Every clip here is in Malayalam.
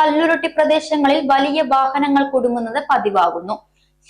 കല്ലുരുട്ടി പ്രദേശങ്ങളിൽ വലിയ വാഹനങ്ങൾ കുടുങ്ങുന്നത് പതിവാകുന്നു.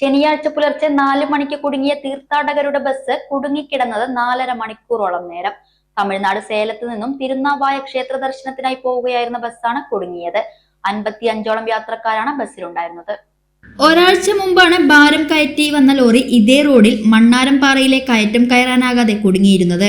ശനിയാഴ്ച പുലർച്ചെ നാല് മണിക്ക് കുടുങ്ങിയ തീർത്ഥാടകരുടെ ബസ് കുടുങ്ങിക്കിടന്നത് നാലര മണിക്കൂറോളം നേരം. തമിഴ്നാട് സേലത്ത് നിന്നും തിരുനാവായ ക്ഷേത്ര ദർശനത്തിനായി പോവുകയായിരുന്ന ബസ്സാണ് കുടുങ്ങിയത്. അൻപത്തി അഞ്ചോളം യാത്രക്കാരാണ് ബസ്സിലുണ്ടായിരുന്നത്. ഒരാഴ്ച മുമ്പാണ് ഭാരം കയറ്റി വന്ന ലോറി ഇതേ റോഡിൽ മണ്ണാരംപാറയിലെ കയറ്റം കയറാനാകാതെ കുടുങ്ങിയിരുന്നത്.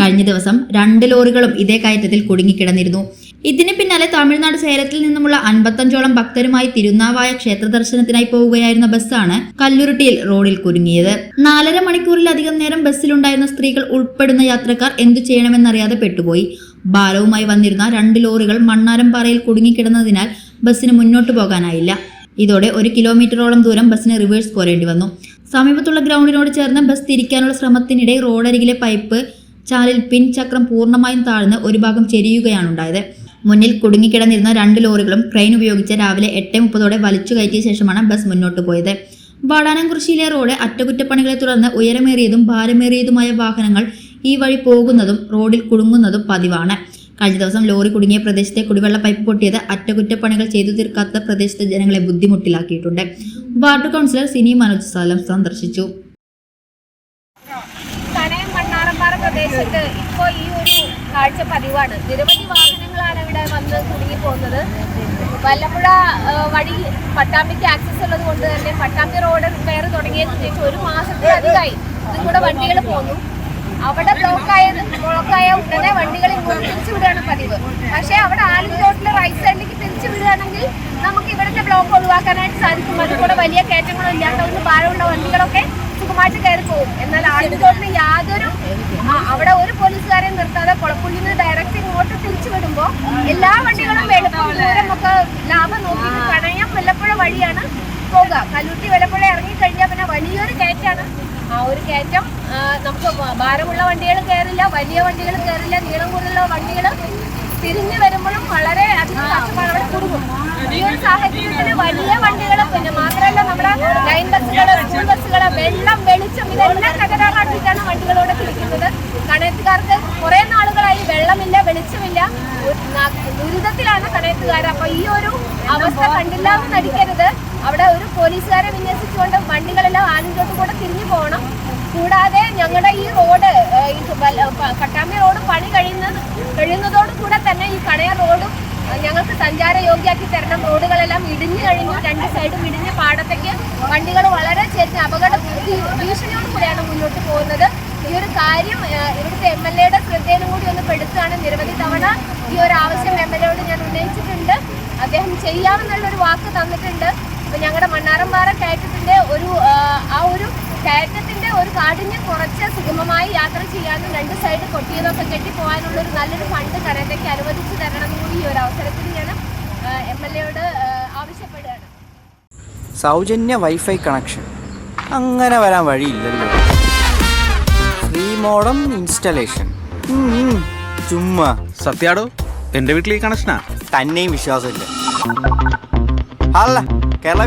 കഴിഞ്ഞ ദിവസം രണ്ട് ലോറികളും ഇതേ കയറ്റത്തിൽ കുടുങ്ങിക്കിടന്നിരുന്നു. ഇതിന് പിന്നാലെ തമിഴ്നാട് സേലത്തിൽ നിന്നുമുള്ള അൻപത്തഞ്ചോളം ഭക്തരുമായി തിരുനാവായ ക്ഷേത്ര ദർശനത്തിനായി പോവുകയായിരുന്ന ബസ്സാണ് കല്ലുരുട്ടിയിൽ റോഡിൽ കുരുങ്ങിയത്. നാലര മണിക്കൂറിലധികം നേരം ബസ്സിലുണ്ടായിരുന്ന സ്ത്രീകൾ ഉൾപ്പെടുന്ന യാത്രക്കാർ എന്തു ചെയ്യണമെന്നറിയാതെ പെട്ടുപോയി. ഭാരവുമായി വന്നിരുന്ന രണ്ട് ലോറികൾ മണ്ണാരംപാറയിൽ കുടുങ്ങിക്കിടന്നതിനാൽ ബസ്സിന് മുന്നോട്ട് പോകാനായില്ല. ഇതോടെ ഒരു കിലോമീറ്ററോളം ദൂരം ബസ്സിന് റിവേഴ്സ് പോരേണ്ടി വന്നു. സമീപത്തുള്ള ഗ്രൗണ്ടിനോട് ചേർന്ന് ബസ് തിരിക്കാനുള്ള ശ്രമത്തിനിടെ റോഡരികിലെ പൈപ്പ് ചാലിൽ പിൻ ചക്രം പൂർണമായും താഴ്ന്ന് ഒരു ഭാഗം ചെരിയുകയാണുണ്ടായത്. മുന്നിൽ കുടുങ്ങിക്കിടന്നിരുന്ന രണ്ട് ലോറികളും ക്രെയിൻ ഉപയോഗിച്ച് രാവിലെ എട്ട് മുപ്പതോടെ വലിച്ചു കയറ്റിയ ശേഷമാണ് ബസ് മുന്നോട്ട് പോയത്. വാടാനംകുറിശ്ശിയിലെ റോഡ് അറ്റകുറ്റപ്പണികളെ തുടർന്ന് ഉയരമേറിയതും ഭാരമേറിയതുമായ വാഹനങ്ങൾ ഈ വഴി പോകുന്നതും റോഡിൽ കുടുങ്ങുന്നതും പതിവാണ്. കഴിഞ്ഞ ദിവസം ലോറി കുടുങ്ങിയ പ്രദേശത്തെ കുടിവെള്ള പൈപ്പ് പൊട്ടിയത് അറ്റകുറ്റപ്പണികൾ ചെയ്തു തീർക്കാത്ത പ്രദേശത്തെ ജനങ്ങളെ ബുദ്ധിമുട്ടിലാക്കിയിട്ടുണ്ട്. വാർഡ് കൗൺസിലർ സിനി മനോജ് സ്ഥലം സന്ദർശിച്ചു കണയം മണ്ണാറമ്പാറ പ്രദേശത്ത് ഇപ്പോൾ ഈ ഒരു കാഴ്ച പതിവാണ്. നിരവധി വാഹനങ്ങളാണ് ഇവിടെ വന്ന് കുടുങ്ങി പോകുന്നത് വല്ലപ്പുഴ വഴി പട്ടാമ്പിക്ക് ആക്സസ് ഉള്ളത് കൊണ്ട് തന്നെ പട്ടാമ്പി റോഡ് റിപ്പയർ തുടങ്ങിയതിന് ശേഷം ഒരു മാസത്തിലധികമായി ഇതിലൂടെ വണ്ടികൾ പോകുന്നു. അവിടെ ബ്ലോക്കായ ബ്ലോക്കായ ഉടനെ ഇങ്ങോട്ട് തിരിച്ചു വിടുകയാണ് പതിവ്. പക്ഷേ അവിടെ ആലിൻതോട്ടിൽ റൈറ്റ് സൈഡിലേക്ക് തിരിച്ചു വിടുകയാണെങ്കിൽ നമുക്ക് ഇവിടുത്തെ ബ്ലോക്ക് ഒഴിവാക്കാനായിട്ട് സാധിക്കും. അതുകൂടെ വലിയ കയറ്റങ്ങളും ഇല്ലാത്ത ഒന്ന് ഭാരമുള്ള വണ്ടികളൊക്കെ സുഖമായിട്ട് കയറി പോകും. എന്നാൽ ആലിൻതോട്ടിന് യാതൊരു അവിടെ ഒരു പോലീസുകാരെയും നിർത്താതെ കുളപ്പുള്ളിന്ന് ഡയറക്റ്റ് ഇങ്ങോട്ട് തിരിച്ചു വിടുമ്പോൾ എല്ലാ വണ്ടികളും എളുപ്പം നമുക്ക് ലാഭം നോക്കി കണയം വല്ലപ്പോഴും വഴിയാണ് പോകുക കല്ലുട്ടി വെല്ലപ്പുഴ ഇറങ്ങിക്കഴിഞ്ഞാൽ പിന്നെ വലിയൊരു കയറ്റാണ് ആ ഒരു കയറ്റം നമുക്ക് ഭാരമുള്ള വണ്ടികൾ കയറില്ല വലിയ വണ്ടികൾ കയറില്ല നീളം കൂടുതലുള്ള വണ്ടികൾ തിരിഞ്ഞു വരുമ്പോഴും വളരെ അധികം ഈ ഒരു സാഹചര്യത്തിൽ വലിയ വണ്ടികൾ പിന്നെ മാത്രമല്ല നമ്മുടെ ലൈൻ ബസ്സുകൾ സ്കൂൾ ബസ്സുകൾ വെള്ളം വെളിച്ചം ഇതെല്ലാം തകരാറാക്കിയിട്ടാണ് വണ്ടികളോട് തിരിക്കുന്നത്. കണയത്തുകാർക്ക് കുറെ നാളുകളായി വെള്ളമില്ല വെളിച്ചമില്ല. ദുരിതത്തിലാണ് കണയത്തുകാർ അപ്പൊ ഈ ഒരു അവസ്ഥ കണ്ടില്ല എന്ന് നടിക്കരുത്. അവിടെ ഒരു പോലീസുകാരെ വിന്യസിച്ചുകൊണ്ട് വണ്ടികളെല്ലാം ആലിൻതോട്ട് കൂടെ തിരിഞ്ഞു പോകണം കൂടാതെ ഞങ്ങളുടെ ഈ റോഡ് കട്ടാമ്പി റോഡ് പണി കഴിയുന്നത് കഴിയുന്നതോട് കൂടെ തന്നെ ഈ കണയ റോഡും ഞങ്ങൾക്ക് സഞ്ചാര യോഗ്യാക്കി തരണം റോഡുകളെല്ലാം ഇടിഞ്ഞു കഴിഞ്ഞു. രണ്ട് സൈഡും ഇടിഞ്ഞ പാടത്തേക്ക് വണ്ടികൾ വളരെ ചെറിയ അപകട ഭീഷണിയോട് കൂടിയാണ് മുന്നോട്ട് പോകുന്നത്. ഈ ഒരു കാര്യം ഇവിടുത്തെ എം എൽ എയുടെ ശ്രദ്ധയിലും കൂടി ഒന്ന് പെടുത്തുകയാണ് നിരവധി തവണ ഈ ഒരു ആവശ്യം എം എൽ എയോട് ഞാൻ ഉന്നയിച്ചിട്ടുണ്ട്. അദ്ദേഹം ചെയ്യാമെന്നുള്ളൊരു വാക്ക് തന്നിട്ടുണ്ട്. അപ്പം ഞങ്ങളുടെ മണ്ണാറമ്പാറ കയറ്റത്തിന്റെ ഒരു ആ ഒരു കയറ്റത്തിന്റെ ഒരു കാഠിന്യം കുറച്ച് സുഗമമായി യാത്ര ചെയ്യാനും രണ്ട് സൈഡ് കൊട്ടിയതൊക്കെ കെട്ടി പോകാനുള്ള ഒരു നല്ലൊരു ഫണ്ട് കരത്തേക്ക് അനുവദിച്ചു തരണം കൂടി ഈ ഒരു അവസരത്തിൽ ഞാൻ എം എൽ എയോട് ആവശ്യപ്പെടുകയാണ്. സൗജന്യ വൈഫൈ കണക്ഷൻ അങ്ങനെ വരാൻ വഴിയില്ലല്ലോ. Free modem installation. ചുമ്മാ. സത്യാടോ എന്റെ വീട്ടിൽ ഈ കണക്ഷനാ തന്നെയും വിശ്വാസമില്ല. അല്ല കേരള